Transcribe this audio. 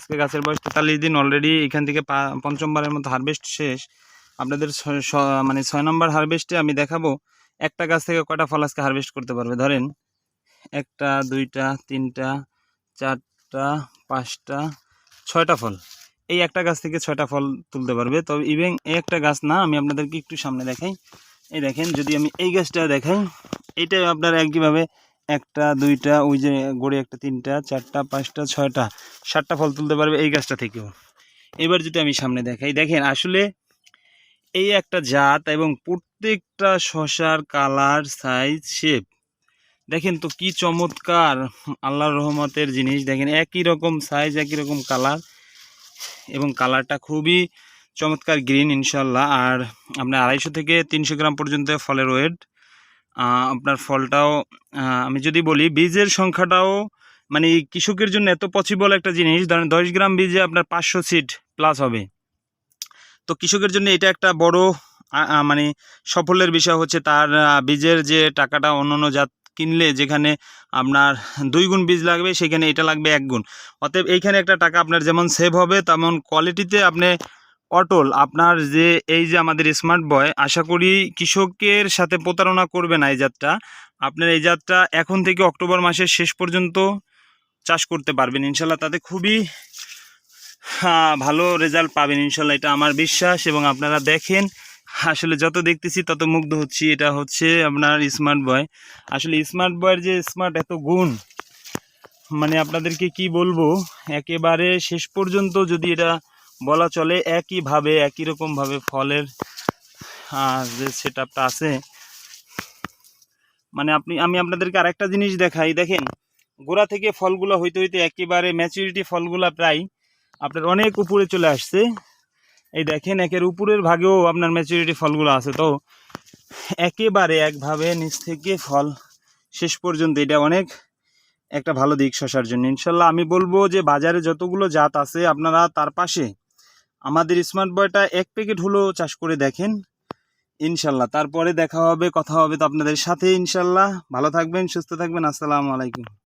আজকে গাছের বয়স তেতাল্লিশ দিন অলরেডি এখান থেকে পঞ্চমবারের মতো হারভেস্ট শেষ। আপনাদের মানে ছয় নম্বর হারভেস্টে আমি দেখাবো, একটা গাছ থেকে কয়টা ফল আজকে হারভেস্ট করতে পারবে? ধরেন, একটা, দুইটা, তিনটা, চারটা, পাঁচটা, ছয়টা ফল। এই একটা গাছ থেকে ছয়টা ফল তুলতে পারবে। তবে ইভেন এই একটা গাছ না, আমি আপনাদেরকে একটু সামনে দেখাই। এই দেখেন, যদি আমি এই গাছটা দেখাই, এইটা আপনার একইভাবে একটা, দুইটা, ওই যে গড়ে একটা তিনটা, চারটা, পাঁচটা, ছয়টা, সাতটা ফল তুলতে পারবে এই গাছটা থেকেও। এবার যদি আমি সামনে দেখাই, দেখেন আসলে এই একটা জাত এবং প্রত্যেকটা শশার কালার, সাইজ, শেপ, দেখেন তো কি চমৎকার, আল্লাহর রহমতের জিনিস, দেখেন একই রকম সাইজ, একই রকম কালার এবং কালারটা খুবই চমৎকার গ্রিন ইনশাল্লাহ আর আপনার আড়াইশো থেকে তিনশো গ্রাম পর্যন্ত ফলের ওয়েট আপনার ফলটাও আমি যদি বলি বীজের সংখ্যাটাও মানে কৃষকের জন্য এত পসিবল একটা জিনিস, ধরেন দশ গ্রাম বীজে আপনার পাঁচশো সিট প্লাস হবে। তো কৃষকের জন্য এটা একটা বড় মানে সফলের বিষয় হচ্ছে তার বীজের যে টাকাটা অন্য অন্য জাত কিনলে যেখানে আপনার দুই গুণ বীজ লাগবে, সেখানে এটা লাগবে এক গুণ। অতএব এইখানে একটা টাকা আপনার যেমন সেভ হবে, তেমন কোয়ালিটিতে আপনি অটল, আপনার যে, এই যে আমাদের স্মার্ট বয় আশা করি কৃষকের সাথে প্রতারণা করবে না এই জাতটা। আপনার এই জাতটা এখন থেকে অক্টোবর মাসের শেষ পর্যন্ত চাষ করতে পারবেন। ইনশাল্লাহ তাতে খুবই ভালো রেজাল্ট পাবেন ইনশাল্লাহ, এটা আমার বিশ্বাস এবং আপনারা দেখেন, আসলে যত দেখতেছি তত মুগ্ধ হচ্ছি। এটা হচ্ছে আপনার স্মার্ট বয় আসলে স্মার্ট বয়ের যে স্মার্ট এত গুণ মানে আপনাদেরকে কি বলব? একেবারে শেষ পর্যন্ত যদি এটা বলা চলে একইভাবে একই রকমভাবে ফলের যে সেট আছে। মানে আপনি, আমি আপনাদেরকে আরেকটা জিনিস দেখাই। দেখেন, গোড়া থেকে ফলগুলো হইতে হইতে একেবারে ম্যাচুরিটি ফলগুলো প্রায় আপনার অনেক উপরে চলে আসছে। এই দেখেন, একের উপরের ভাগেও আপনার ম্যাচুরিটি ফলগুলো আছে। তো একেবারে একভাবে নিচ থেকে ফল শেষ পর্যন্ত এটা অনেক একটা ভালো দিক শশার জন্য। ইনশাল্লাহ আমি বলব যে বাজারে যতগুলো জাত আছে আপনারা তার পাশে আমাদের স্মার্ট বয়টা এক প্যাকেট হলেও চাষ করে দেখেন। ইনশাল্লাহ। তারপরে দেখা হবে, কথা হবে তো আপনাদের সাথে ইনশাল্লাহ। ভালো থাকবেন, সুস্থ থাকবেন। আসসালামু আলাইকুম।